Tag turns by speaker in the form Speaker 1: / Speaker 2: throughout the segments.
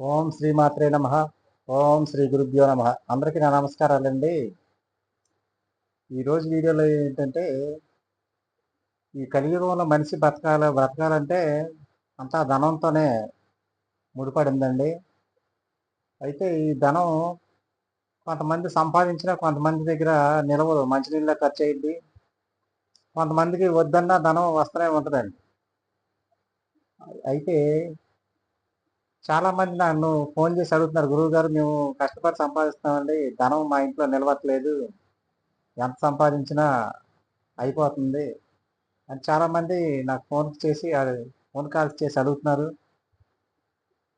Speaker 1: ఓం శ్రీ మాత్రే నమ. ఓం శ్రీ గురుభ్యో నమ. అందరికీ నా నమస్కారాలండి. ఈరోజు వీడియోలో ఏంటంటే ఈ కలియుగంలో మనిషి బతకాల బ్రతకాలంటే అంతా ధనంతోనే ముడిపడిందండి. అయితే ఈ ధనం కొంతమంది సంపాదించిన కొంతమంది దగ్గర నిలవదు. మంచినీళ్ళ ఖర్చు అయింది కొంతమందికి వద్దన్నా ధనం వస్తూనే ఉంటుందండి. అయితే చాలా మంది నన్ను ఫోన్ చేసి అడుగుతున్నారు గురువు గారు మేము కష్టపడి సంపాదిస్తామండి ధనం మా ఇంట్లో నిలవట్లేదు ఎంత సంపాదించినా అయిపోతుంది అని చాలా మంది నాకు ఫోన్ చేసి ఫోన్ కాల్స్ చేసి అడుగుతున్నారు.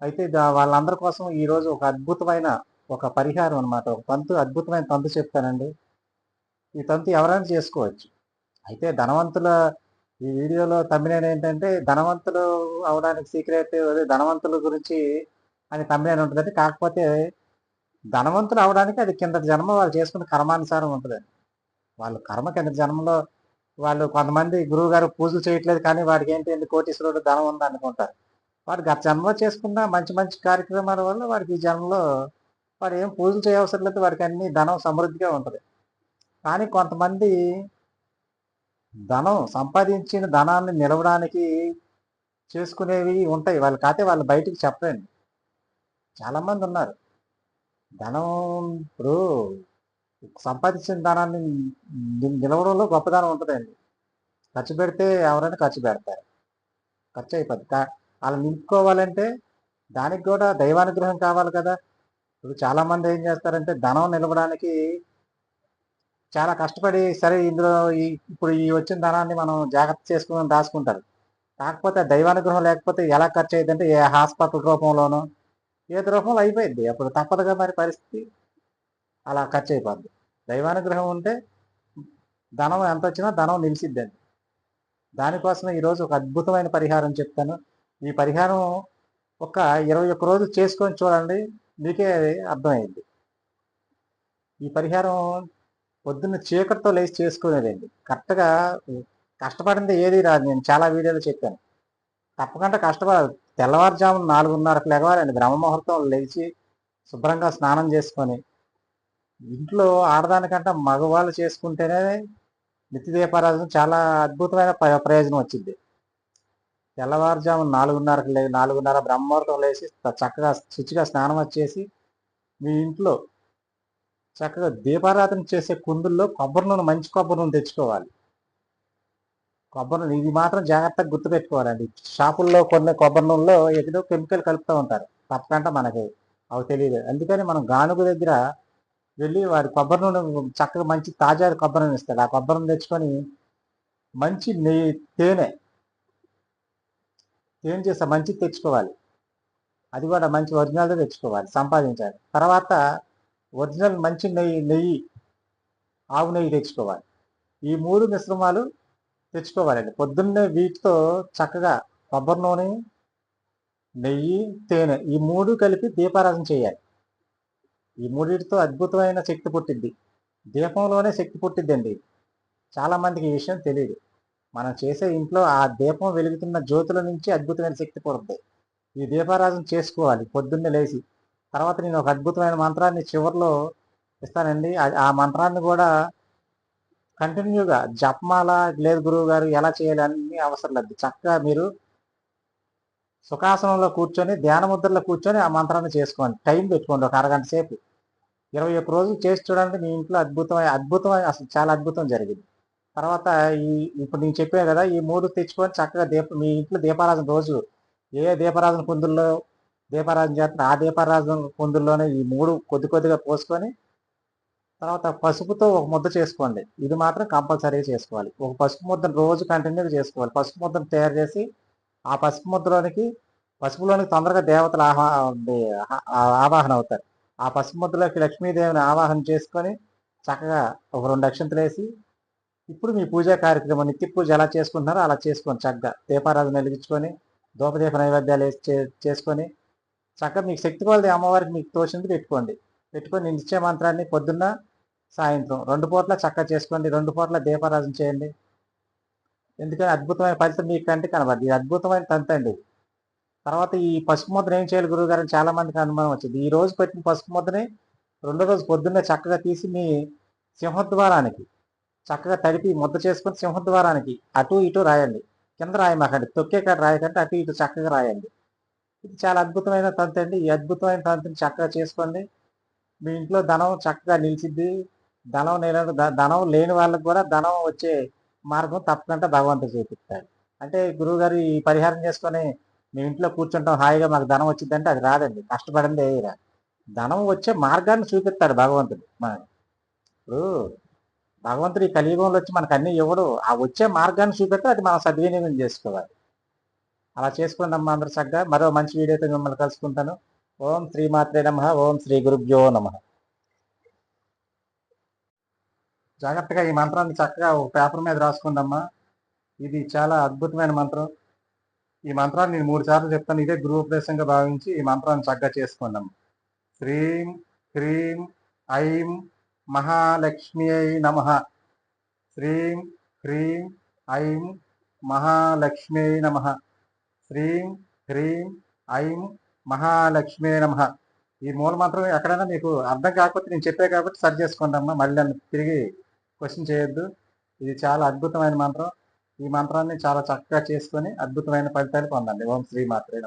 Speaker 1: అయితే వాళ్ళందరి కోసం ఈరోజు ఒక అద్భుతమైన ఒక పరిహారం అన్నమాట. ఒక తంతు అద్భుతమైన తంతు చెప్తానండి. ఈ తంతు ఎవరైనా చేసుకోవచ్చు. అయితే ధనవంతుల ఈ వీడియోలో తమ్మినేని ఏంటంటే ధనవంతులు అవడానికి సీక్రెట్ అదే ధనవంతుల గురించి అని తమ్మినేని ఉంటుందండి. కాకపోతే ధనవంతులు అవడానికి అది కింద జన్మ వాళ్ళు చేసుకున్న కర్మానుసారం ఉంటుంది వాళ్ళు కర్మ కింద జన్మలో వాళ్ళు కొంతమంది గురువు గారు పూజలు చేయట్లేదు కానీ వాడికి ఏంటి ఎన్ని కోటీశ్వరుడు ధనం ఉంది అనుకుంటారు వాడు గత జన్మలో చేసుకున్న మంచి మంచి కార్యక్రమాల వల్ల వాడికి ఈ జన్మలో వాడు ఏం పూజలు చేయవసరం లేదు. వాడికి అన్ని ధనం సమృద్ధిగా ఉంటుంది. కానీ కొంతమంది ధనం సంపాదించిన ధనాన్ని నిలవడానికి చేసుకునేవి ఉంటాయి. వాళ్ళు కాతే వాళ్ళు బయటికి చెప్పండి చాలామంది ఉన్నారు. ధనం ఇప్పుడు సంపాదించిన ధనాన్ని నిలవడంలో గొప్పదనం ఉంటుందండి. ఖర్చు పెడితే ఎవరైనా ఖర్చు పెడతారు. ఖర్చు అయిపోద్ది. కా- వాళ్ళు నింపుకోవాలంటే దానికి కూడా దైవానుగ్రహం కావాలి కదా. ఇప్పుడు చాలామంది ఏం చేస్తారంటే ధనం నిలవడానికి చాలా కష్టపడి సరే ఇందులో ఈ ఇప్పుడు ఈ వచ్చిన ధనాన్ని మనం జాగ్రత్త చేసుకుని దాచుకుంటారు. కాకపోతే దైవానుగ్రహం లేకపోతే ఎలా ఖర్చు అయ్యిందంటే ఏ హాస్పిటల్ రూపంలోనో ఏది రూపంలో అయిపోయింది అప్పుడు తప్పదుగా మరి పరిస్థితి అలా ఖర్చు అయిపోద్ది. దైవానుగ్రహం ఉంటే ధనం ఎంత వచ్చినా ధనం నిలిచిద్దండి. దానికోసం ఈరోజు ఒక అద్భుతమైన పరిహారం చెప్తాను. ఈ పరిహారం ఒక ఇరవై ఒక్క రోజు చేసుకొని చూడండి మీకే అర్థమైంది. ఈ పరిహారం పొద్దున్న చీకటితో లేచి చేసుకునేదండి. కరెక్ట్గా కష్టపడింది ఏది రాదు. నేను చాలా వీడియోలు చెప్పాను. తప్పకుండా కష్టపడాలి. తెల్లవారుజామున నాలుగున్నరకు లెగవాలండి బ్రహ్మముహూర్తం లేచి శుభ్రంగా స్నానం చేసుకొని ఇంట్లో ఆడదానికంటే మగవాళ్ళు చేసుకుంటేనే నిత్యదీపారాధన చాలా అద్భుతమైన ప్ర- ప్రయోజనం వచ్చింది. తెల్లవారుజామున నాలుగున్నరకు లే నాలుగున్నర బ్రహ్మముహూర్తం లేచి చక్కగా శుచిగా స్నానం వచ్చేసి మీ ఇంట్లో చక్కగా దీపారాధన చేసే కుందుల్లో కొబ్బరి నూనె మంచి కొబ్బరి నూనె తెచ్చుకోవాలి. కొబ్బరి నూనె ఇది మాత్రం జాగ్రత్తగా గుర్తుపెట్టుకోవాలండి. షాపుల్లో కొన్ని కొబ్బరి నూనెలో ఏదో కెమికల్ కలుపుతూ ఉంటారు. తప్పకుండా మనకి. అవి తెలియదు. అందుకని మనం గానుగు దగ్గర వెళ్ళి వారి కొబ్బరి నూనె చక్కగా మంచి తాజా కొబ్బరి నూనె ఇస్తాడు. ఆ కొబ్బరి నూనె తెచ్చుకొని మంచి నెయ్యి తేనె తేనె చేస్తే మంచి తెచ్చుకోవాలి. అది కూడా మంచి ఒరిజినల్తో తెచ్చుకోవాలి సంపాదించాలి. తర్వాత ఒరిజినల్ మంచి నెయ్యి నెయ్యి ఆవు నెయ్యి తెచ్చుకోవాలి. ఈ మూడు మిశ్రమాలు తెచ్చుకోవాలండి. పొద్దున్నే వీటితో చక్కగా కొబ్బరి నూనె నెయ్యి తేనె ఈ మూడు కలిపి దీపారాధన చేయాలి. ఈ మూడింటితో అద్భుతమైన శక్తి పుట్టింది దీపంలోనే శక్తి పుట్టిద్దండి. చాలామందికి ఈ విషయం తెలియదు మనం చేసే ఇంట్లో ఆ దీపం వెలుగుతున్న జ్యోతుల నుంచి అద్భుతమైన శక్తి పుడుతుంది ఈ దీపారాధన చేసుకోవాలి పొద్దున్నే లేచి. తర్వాత నేను ఒక అద్భుతమైన మంత్రాన్ని చివరిలో ఇస్తానండి. ఆ- మంత్రాన్ని కూడా కంటిన్యూగా జపమాల లేదు గురువు గారు ఎలా చేయాలి అన్ని అవసరం లేదు. చక్కగా మీరు సుఖాసనంలో కూర్చొని ధ్యాన ముద్రలో కూర్చొని ఆ మంత్రాన్ని చేసుకోండి. టైం పెట్టుకోండి ఒక అరగంట సేపు. ఇరవై ఒక్క రోజులు చేసి చూడండి మీ ఇంట్లో అద్భుతమైన అద్భుతమైన అసలు చాలా అద్భుతం జరిగింది. తర్వాత ఈ ఇప్పుడు నేను చెప్పాను కదా ఈ మూడు తెచ్చుకొని చక్కగా దీప మీ ఇంట్లో దీపారాధన రోజు ఏ దీపారాధన కుందుల్లో దీపారాధన చేస్తారు ఆ దీపారాధన కుందుల్లోనే ఈ మూడు కొద్ది కొద్దిగా పోసుకొని తర్వాత పసుపుతో ఒక ముద్ద చేసుకోండి. ఇది మాత్రం కంపల్సరీగా చేసుకోవాలి. ఒక పసుపు ముద్దను రోజు కంటిన్యూగా చేసుకోవాలి. పసుపు ముద్దను తయారు చేసి ఆ పసుపు ముద్దలోనికి పసుపులోనికి తొందరగా దేవతలు ఆహా ఆవాహన అవుతారు. ఆ పసుపు ముద్దలోకి లక్ష్మీదేవిని ఆవాహన చేసుకొని చక్కగా ఒక రెండు అక్షంతలు వేసి ఇప్పుడు మీ పూజా కార్యక్రమం నిత్య పూజ ఎలా చేసుకుంటున్నారో అలా చేసుకోండి చక్కగా. దీపారాధన వెలిగించుకొని ధూపదీప నైవేద్యాలు చేసుకొని చక్కగా మీకు శక్తి కొలది అమ్మవారికి మీకు తోచింది పెట్టుకోండి. పెట్టుకొని నేను ఇచ్చే మంత్రాన్ని పొద్దున్న సాయంత్రం రెండు పూట్ల చక్కగా చేసుకోండి రెండు పూట్ల దీపారాధన చేయండి. ఎందుకంటే అద్భుతమైన ఫలితం మీ కంటే కనబడి ఇది అద్భుతమైన తంతు అండి. తర్వాత ఈ పసుపు ముద్దను ఏం చేయాలి గురువు గారు చాలా మందికి అనుమానం వచ్చింది. ఈ రోజు పెట్టిన పసుపు ముద్దని రెండో రోజు పొద్దున్నే చక్కగా తీసి మీ సింహద్వారానికి చక్కగా తడిపి ముద్ద చేసుకొని సింహద్వారానికి అటు ఇటు రాయండి. కింద రాయమాకండి. తొక్కే కాడ రాయకంటే అటు ఇటు చక్కగా రాయండి. చాలా అద్భుతమైన తంతు అండి. ఈ అద్భుతమైన తంతుని చక్కగా చేసుకోండి. మీ ఇంట్లో ధనం చక్కగా నిలిచిద్ది. ధనం లేని ధనం లేని వాళ్ళకు కూడా ధనం వచ్చే మార్గం తప్పకుండా భగవంతుడు చూపిస్తాడు. అంటే గురువుగారు ఈ పరిహారం చేసుకొని మీ ఇంట్లో కూర్చుంటాం హాయిగా మాకు ధనం వచ్చిందంటే అది రాదండి. కష్టపడింది ఏరా ధనం వచ్చే మార్గాన్ని చూపిస్తాడు భగవంతుడు. మనకి ఇప్పుడు భగవంతుడు ఈ కలియుగంలో వచ్చి మనకు అన్ని ఇవ్వడు. ఆ వచ్చే మార్గాన్ని చూపెడితే అది మనం సద్వినియోగం చేసుకోవాలి. అలా చేసుకుందాం అందరూ చక్కగా? మరో మంచి వీడియోతో మిమ్మల్ని కలుసుకుంటాను. ఓం శ్రీ మాత్రే నమ. ఓం శ్రీ గురుభ్యో నమ. జాగ్రత్తగా ఈ మంత్రాన్ని చక్కగా ఒక పేపర్ మీద రాసుకుందమ్మా. ఇది చాలా అద్భుతమైన మంత్రం. ఈ మంత్రాన్ని నేను మూడు సార్లు చెప్తాను. ఇదే గృహోపదేశంగా భావించి ఈ మంత్రాన్ని చక్కగా చేసుకుందాం. శ్రీం హ్రీం ఐం మహాలక్ష్మి అయి నమ. శ్రీం హ్రీం ఐం మహాలక్ష్మి అయి నమ. శ్రీం హ్రీం ఐం మహాలక్ష్మి నమ. ఈ మూల మంత్రం ఎక్కడైనా మీకు అర్థం కాకపోతే నేను చెప్పే కాబట్టి సరి చేసుకోండి మళ్ళీ నన్ను తిరిగి క్వశ్చన్ చేయొద్దు. ఇది చాలా అద్భుతమైన మంత్రం. ఈ మంత్రాన్ని చాలా చక్కగా చేసుకొని అద్భుతమైన ఫలితాలు పొందండి. ఓం శ్రీ మాత్రే